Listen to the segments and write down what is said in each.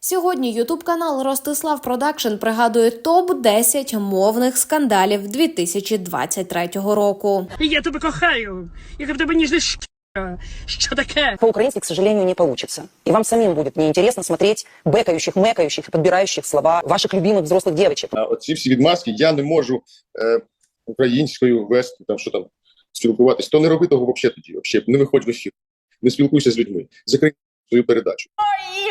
Сьогодні Ютуб канал Ростислав Продакшн пригадує топ 10 мовних скандалів 2023 року. Я тебе кохаю, яка в тебе ніжна шкіра. Що таке? По-украински, к сожалению, не получится. И вам самим будет неинтересно смотреть бэкающих, мэкающих и подбирающих слова ваших любимых взрослых девочек. А оці всі відмазки я не можу е, українською вести, там що там спілкуватись. То не роби того взагалі тоді. Взагалі, не виходь в ефір, не спілкуйся з людьми. Закрий свою передачу.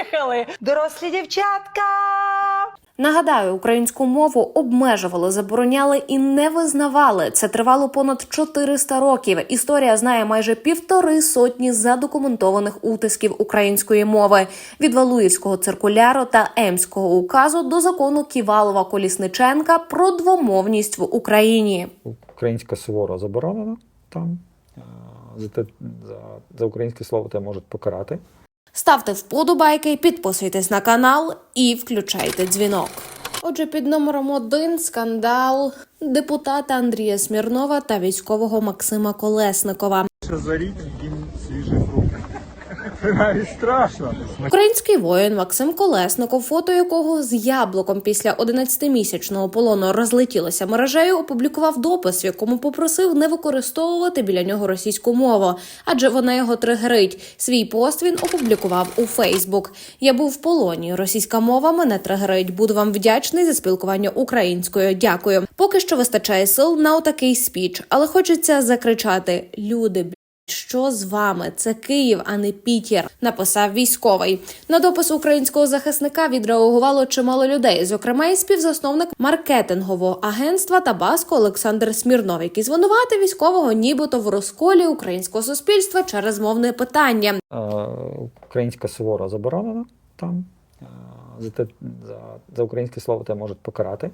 Їхали! Дорослі дівчатка! Нагадаю, українську мову обмежували, забороняли і не визнавали. Це тривало понад 400 років. Історія знає майже півтори сотні задокументованих утисків української мови від Валуївського циркуляру та Емського указу до закону Ківалова Колісниченка про двомовність в Україні. Українська суворо заборонена там. Е, За, те, за, за українське слово тебе можуть покарати. Ставте вподобайки, підписуйтесь на канал і включайте дзвінок. Отже, під номером один скандал депутата Андрія Смірнова та військового Максима Колесникова. Що за рік. Це навіть страшно. Український воїн Максим Колесников, фото якого з яблуком після 11-місячного полону розлетілося мережею, опублікував допис, в якому попросив не використовувати біля нього російську мову, адже вона його тригерить. Свій пост він опублікував у Фейсбук. Я був в полоні. Російська мова мене тригерить. Буду вам вдячний за спілкування українською. Дякую. Поки що вистачає сил на отакий спіч, але хочеться закричати: люди. Що з вами? Це Київ, а не Пітер, написав військовий. На допис українського захисника відреагувало чимало людей, зокрема і співзасновник маркетингового агентства Табаско Олександр Смірнов, який звинуватив військового, нібито в розколі українського суспільства через мовне питання. Українська суворо заборонена там. За, те, за, за українське слово тебе можуть покарати.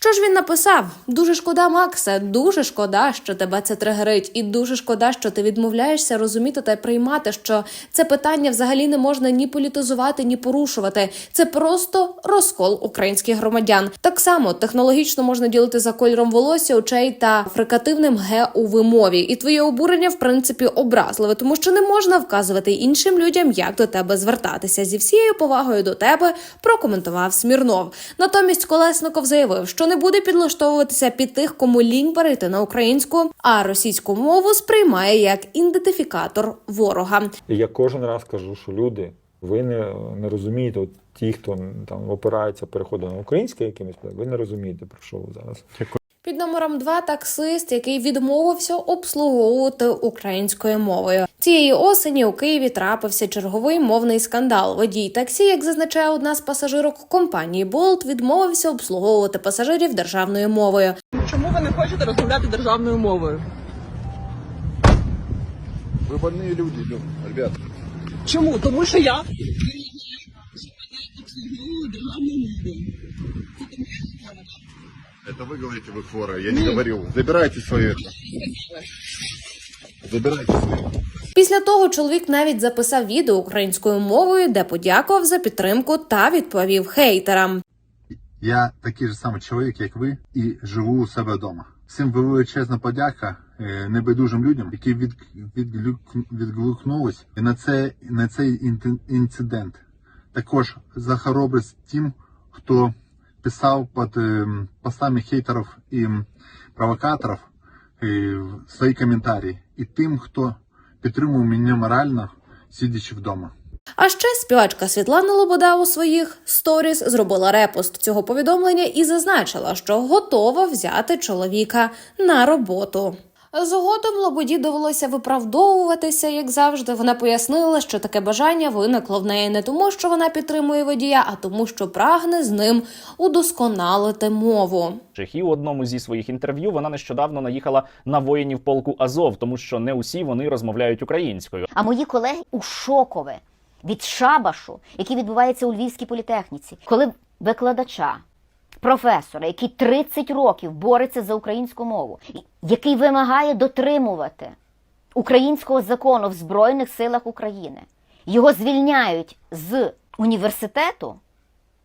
Що ж він написав? Дуже шкода, Максе. Дуже шкода, що тебе це тригерить, і дуже шкода, що ти відмовляєшся розуміти та приймати, що це питання взагалі не можна ні політизувати, ні порушувати. Це просто розкол українських громадян. Так само технологічно можна ділити за кольором волосся, очей та фрикативним ге у вимові. І твоє обурення, в принципі, образливе, тому що не можна вказувати іншим людям, як до тебе звертатися. Зі всією повагою до тебе прокоментував Смірнов. Натомість Колесников заявив, що не буде підлаштовуватися під тих, кому лінь перейти на українську, а російську мову сприймає як ідентифікатор ворога. Я кожен раз кажу, що люди, ви не, не розумієте, от ті, хто там опирається переходу на українське якимось, ви не розумієте, про що ви зараз. Під номером 2 таксист, який відмовився обслуговувати українською мовою. Цієї осені у Києві трапився черговий мовний скандал. Водій таксі, як зазначає одна з пасажирок компанії Bolt, відмовився обслуговувати пасажирів державною мовою. Чому ви не хочете розмовляти державною мовою? Ви больні люди, ну, ребят. Чому? Тому що я Это вы говорите, вы хворая, я не говорил. Забирайте свое это. Забирайте свое. Після того чоловік навіть записав відео українською мовою, де подякував за підтримку та відповів хейтерам. Я такий же самий чоловік, як ви, і живу у себе вдома. Всім величезна подяка е, небайдужим людям, які від, відглюк- відгукнулись на це на цей інтен- інцидент. Також за хоробрість тим, хто писав под ем, постами хейтерів і провокаторів е, свої коментарі, і тим, хто підтримував мене морально, сидячи вдома. А ще співачка Світлана Лобода у своїх сторіс зробила репост цього повідомлення і зазначила, що готова взяти чоловіка на роботу. Згодом Лободі довелося виправдовуватися, як завжди. Вона пояснила, що таке бажання виникло в неї не тому, що вона підтримує водія, а тому, що прагне з ним удосконалити мову. І у одному зі своїх інтерв'ю вона нещодавно наїхала на воїнів полку Азов, тому що не усі вони розмовляють українською. А мої колеги у шокове від шабашу, який відбувається у Львівській політехніці, коли викладача, професора, який 30 років бореться за українську мову, який вимагає дотримувати українського закону в Збройних силах України, його звільняють з університету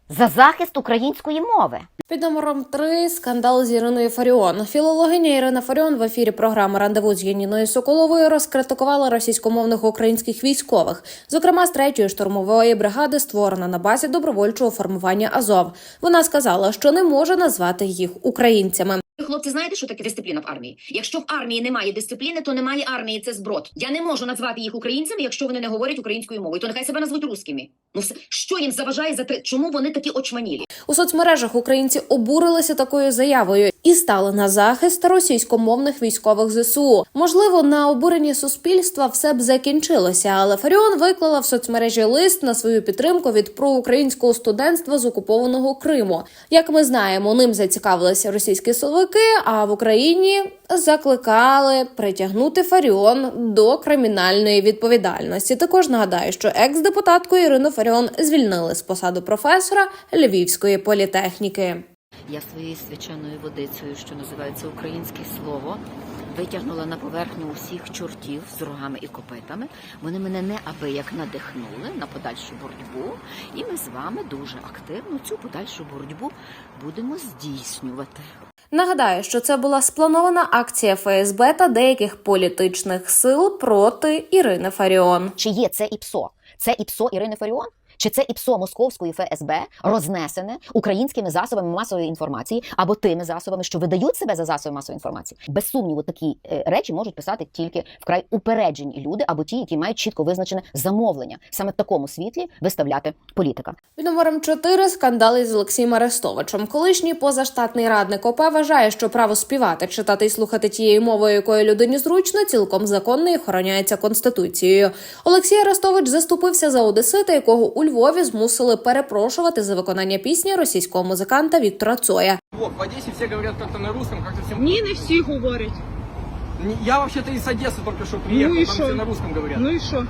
за захист української мови. Під номером 3 скандал з Іриною Фаріон. Філологиня Ірина Фаріон в ефірі програми Рандеву з Яніною Соколовою розкритикувала російськомовних українських військових, зокрема з третьої штурмової бригади, створена на базі добровольчого формування Азов. Вона сказала, що не може назвати їх українцями. Хлопці, знаєте, що таке дисципліна в армії? Якщо в армії немає дисципліни, то немає армії. Це зброд. Я не можу назвати їх українцями, якщо вони не говорять українською мовою. То нехай себе назвуть русскими. Ну що їм заважає за те, чому вони такі очманілі? У соцмережах українці обурилися такою заявою і стали на захист російськомовних військових зсу. Можливо, на обуренні суспільства все б закінчилося, але Фаріон виклала в соцмережі лист на свою підтримку від проукраїнського студентства з окупованого Криму. Як ми знаємо, ним зацікавилися російські силовики, а в Україні закликали притягнути Фаріон до кримінальної відповідальності. Також нагадаю, що екс-депутатку Ірину Фаріон звільнили з посаду професора Львівської політехніки. Я своєю свяченою водицею, що називається українське слово, витягнула на поверхню усіх чортів з рогами і копитами. Вони мене неабияк надихнули на подальшу боротьбу, і ми з вами дуже активно цю подальшу боротьбу будемо здійснювати. Нагадаю, що це була спланована акція ФСБ та деяких політичних сил проти Ірини Фаріон. Чи є це ІПСО? Це ІПСО Ірини Фаріон? Чи це ІПСО Московської ФСБ рознесене українськими засобами масової інформації або тими засобами, що видають себе за засоби масової інформації? Без сумніву, такі е, речі можуть писати тільки вкрай упереджені люди або ті, які мають чітко визначене замовлення саме в такому світлі виставляти політика. Під номером 4 скандали з Олексієм Арестовичем. Колишній позаштатний радник ОП вважає, що право співати, читати і слухати тією мовою, якою людині зручно, цілком законно і охороняється конституцією. Олексій Арестович заступився за одесита, якого у Львові змусили перепрошувати за виконання пісні російського музиканта Віктора Цоя. В Одессе все говорят как-то на русском, как-то всем... Ні, не всі говорять. Я вообще-то из Одессы только что приехал, Ну там шо? все на русском говорят. Ну і що?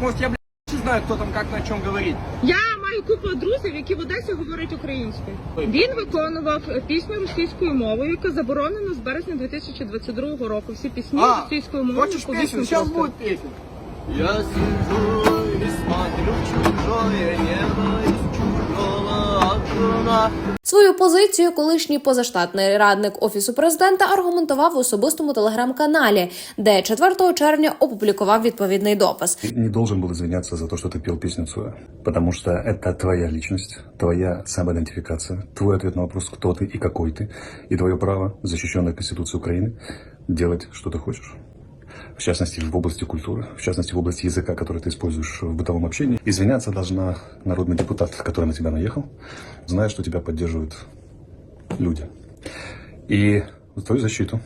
Может, я, блядь, не знаю, кто там как на чем говорит. Я маю купу друзів, які в Одесі говорять українською. Він виконував пісню російською мовою, яка заборонена з березня 2022 року. Всі пісні А, російською мовою. Хочешь публічно песню? Сейчас просто. будет песня. Я сижу и смотрю в чужое небо из чужого окна. Свою позицію колишній позаштатний радник офісу президента аргументував в особистому телеграм-каналі, де 4 червня опублікував відповідний допис. Ты не должен был извиняться за то, что ты пел песню Цоя, потому что это твоя личность, твоя самоидентификация, твой ответ на вопрос, кто ты и какой ты, и твое право, защищенное Конституцией Украины, делать, что ты хочешь. В частности, в области культуры, в частности, в области языка, который ты используешь в бытовом общении. Извиняться должна народный депутат, который на тебя наехал, зная, что тебя поддерживают люди. И в твою защиту,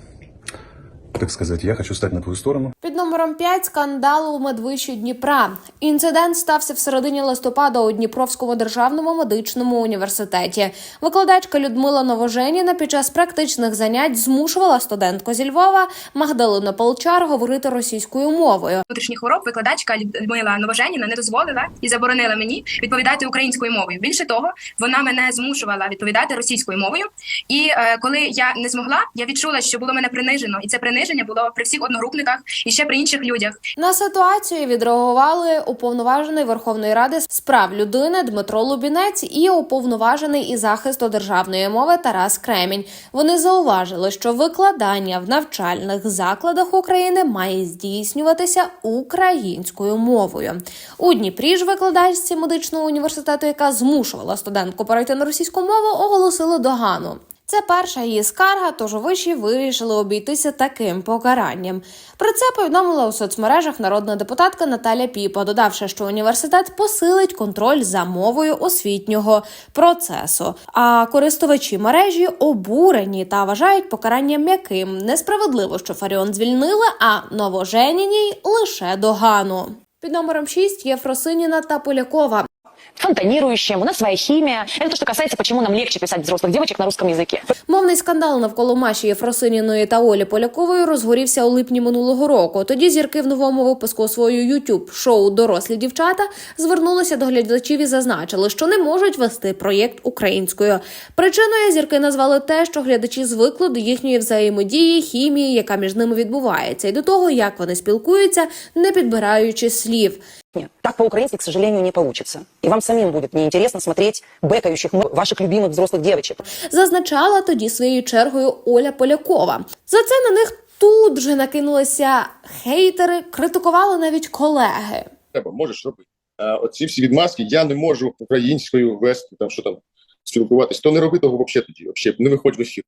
так сказать, я хочу стать на твою сторону. Під номером 5 скандал у медвищі Дніпра. Інцидент стався в середині листопада у Дніпровському державному медичному університеті. Викладачка Людмила Новоженіна під час практичних занять змушувала студентку зі Львова Магдалину Полчар говорити російською мовою. Внутрішніх хвороб викладачка Людмила Новоженіна не дозволила і заборонила мені відповідати українською мовою. Більше того, вона мене змушувала відповідати російською мовою. І е, коли я не змогла, я відчула, що було мене принижено, і це приниження було при всіх одногрупниках і ще при інших людях. На ситуацію відреагували уповноважений Верховної Ради з прав людини Дмитро Лубінець і уповноважений із захисту державної мови Тарас Кремінь. Вони зауважили, що викладання в навчальних закладах України має здійснюватися українською мовою. У Дніпрі ж викладачці медичного університету, яка змушувала студентку перейти на російську мову, оголосили догану. Це перша її скарга, тож виші вирішили обійтися таким покаранням. Про це повідомила у соцмережах народна депутатка Наталя Піпа, додавши, що університет посилить контроль за мовою освітнього процесу. А користувачі мережі обурені та вважають покарання м'яким. Несправедливо, що Фаріон звільнили, а новоженіній лише догану. Під номером 6 є Фросиніна та Полякова Фонтанирующим, у нас своя химия. Это то, что касается, почему нам легче писать взрослых девочек на русском языке. Мовний скандал навколо Маші Єфросиніної та Олі Полякової розгорівся у липні минулого року. Тоді зірки в новому випуску свою youtube шоу Дорослі дівчата звернулися до глядачів і зазначили, що не можуть вести проєкт українською. Причиною зірки назвали те, що глядачі звикли до їхньої взаємодії, хімії, яка між ними відбувається, і до того, як вони спілкуються, не підбираючи слів. Нет, так по-украински, к сожалению, не получится. И вам самим будет неинтересно смотреть бекающих ваших любимых взрослых девочек. Зазначала тоді своєю чергою Оля Полякова. За це на них тут же накинулися хейтери, критикували навіть колеги. Треба, можеш робити. А оці всі відмазки я не можу українською вести, там що там спілкуватись. То не роби того взагалі тоді. Взагалі, не виходь в ефір,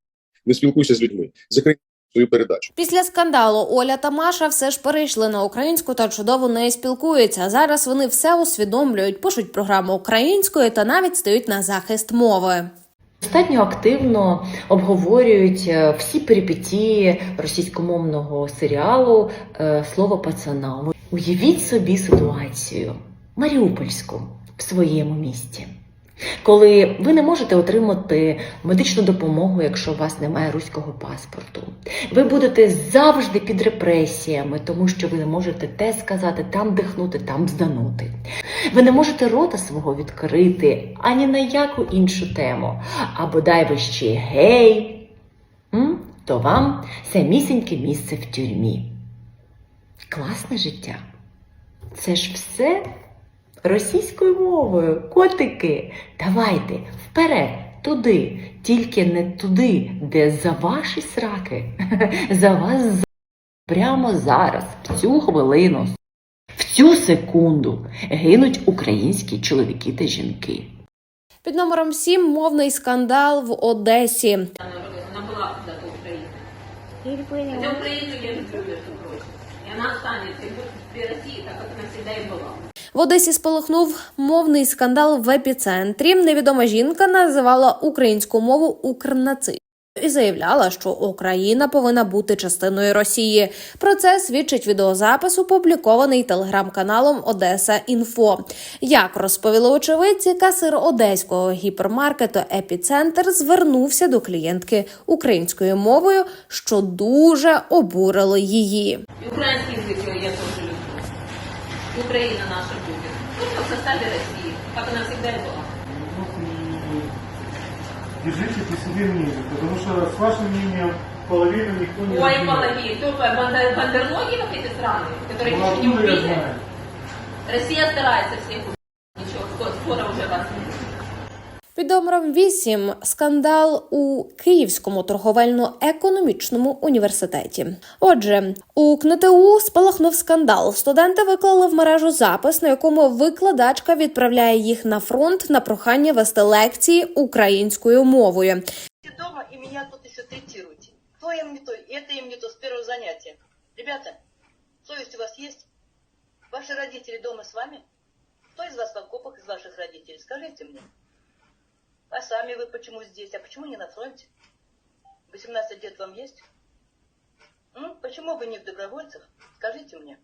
не спілкуйся з людьми. Закрий свою передачу. Після скандалу Оля та Маша все ж перейшли на українську та чудово нею спілкуються. Зараз вони все усвідомлюють, пишуть програму українською та навіть стають на захист мови. Достатньо активно обговорюють е, всі перипетії російськомовного серіалу е, Слово пацана. Уявіть собі ситуацію Маріупольську в своєму місті. Коли ви не можете отримати медичну допомогу, якщо у вас немає руського паспорту, ви будете завжди під репресіями, тому що ви не можете те сказати, там дихнути, там зданути. Ви не можете рота свого відкрити ані на яку іншу тему. А бодай ви ще гей, то вам самісіньке місце в тюрмі. Класне життя. Це ж все російською мовою. Котики, давайте вперед, туди, тільки не туди, де за ваші сраки, за вас прямо зараз, в цю хвилину, в цю секунду гинуть українські чоловіки та жінки. Під номером 7 мовний скандал в Одесі. Она была когда-то Украина. Хотя Украину я люблю, между прочим. И она останется и будет при России, так как она всегда и была. В Одесі спалахнув мовний скандал в епіцентрі. Невідома жінка називала українську мову укрнацистською і заявляла, що Україна повинна бути частиною Росії. Про це свідчить відеозапис, опублікований телеграм-каналом Одеса Інфо. Як розповіли очевидці, касир одеського гіпермаркету Епіцентр звернувся до клієнтки українською мовою, що дуже обурило її. И украинский я тоже люблю. Украина наша Только в составе России, как она всегда и была. Держите при себе мнение, потому что с вашим мнением половину никто не Ой, разделяет. половин, только бандер- бандерлоги вот эти страны, которые Ну, еще не откуда я убили. знаю? Россия старается всех Під номером 8 скандал у Київському торговельно-економічному університеті. Отже, у КНТУ спалахнув скандал. Студенти виклали в мережу запис, на якому викладачка відправляє їх на фронт на прохання вести лекції українською мовою. дома и меня тут еще третируете. То им не то, это им не то с первого занятия. Ребята, совесть у вас есть? Ваши родители дома с вами? Кто из вас в окопах из ваших родителей? Скажите мне. А сами вы почему здесь? А почему не на фронте? 18 лет вам есть? М? Почему вы не в добровольцах? Скажите мне.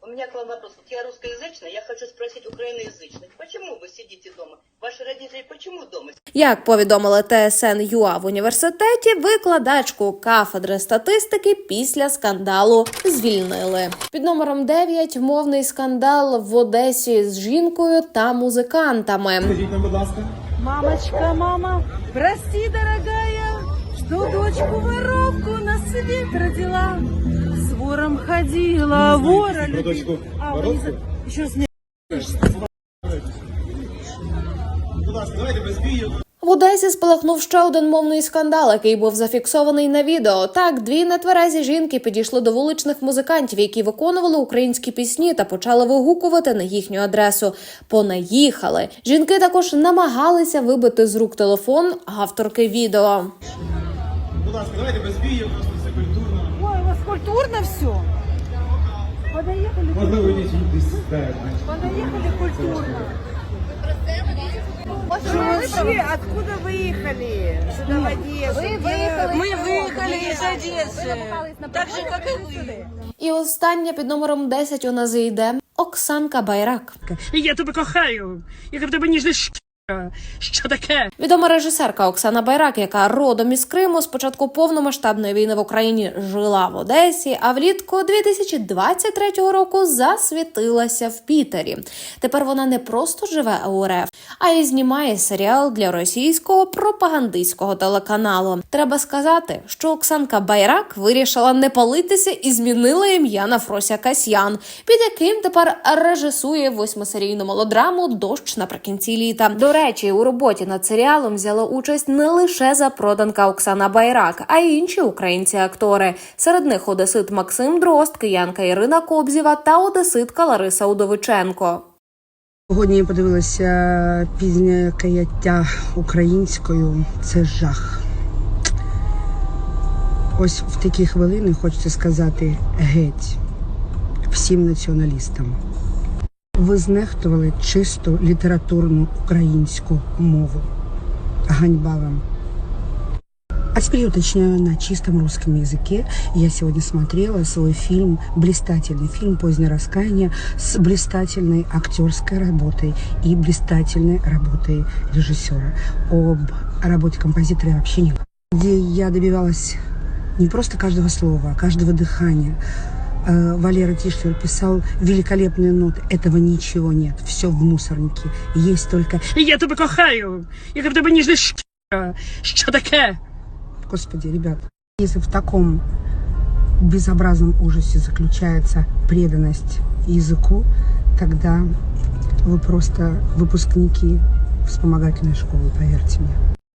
У меня к вам вопрос. Вот я русскоязычная, я хочу спросить украиноязычных. Почему вы сидите дома? Ваши родители почему дома? Як повідомили ТСН ЮА в університеті, викладачку кафедри статистики після скандалу звільнили. Під номером 9 мовний скандал в Одесі з жінкою та музикантами. Скажіть нам, будь ласка. Мамочка, мама, прости, дорогая, что дочку воровку на свет родила. С вором ходила, вора Про дочку воровку? Еще раз не... Ласка, давайте без бію. В Одесі спалахнув ще один мовний скандал, який був зафіксований на відео. Так, дві нетверезі жінки підійшли до вуличних музикантів, які виконували українські пісні та почали вигукувати на їхню адресу. Понаїхали. Жінки також намагалися вибити з рук телефон авторки відео. Будь ласка, давайте без бію, просто все культурно. Ой, у вас культурно все. Так. подоехали культурно. Вообще, откуда выехали? Сюда в Одессу. Вы выехали. Мы выехали из Одессы. Так же, как и вы. І остання під номером 10 у нас йде Оксанка Байрак. Я тебе кохаю. Я в тебе ніжний що таке? Відома режисерка Оксана Байрак, яка родом із Криму, з початку повномасштабної війни в Україні жила в Одесі, а влітку 2023 року засвітилася в Пітері. Тепер вона не просто живе у РФ, а й знімає серіал для російського пропагандистського телеканалу. Треба сказати, що Оксанка Байрак вирішила не палитися і змінила ім'я на Фрося Касьян, під яким тепер режисує восьмисерійну мелодраму Дощ наприкінці літа. Речі, у роботі над серіалом взяла участь не лише запроданка Оксана Байрак, а й інші українці-актори. Серед них одесит Максим Дрозд, киянка Ірина Кобзєва та одеситка Лариса Удовиченко. Сьогодні я подивилася пізнє каяття українською. Це жах. Ось в такі хвилини хочеться сказати геть всім націоналістам. Ви знехтували чисто літературну українську мову. Ганьба вам. А теперь уточняю на чистом русском языке. Я сегодня смотрела свой фильм, блистательный фильм «Позднее раскаяние» с блистательной актерской работой и блистательной работой режиссера. Об работе композитора я вообще не где я добивалась не просто каждого слова, а каждого дыхания. Э, Валера Тишлер писал великолепные ноты. Этого ничего нет. Все в мусорнике. Есть только «Я тебя кохаю! Я тебе ніжна щ**а! Що таке?» Господи, ребят, если в таком безобразном ужасе заключается преданность языку, тогда вы просто выпускники вспомогательной школы, поверьте мне.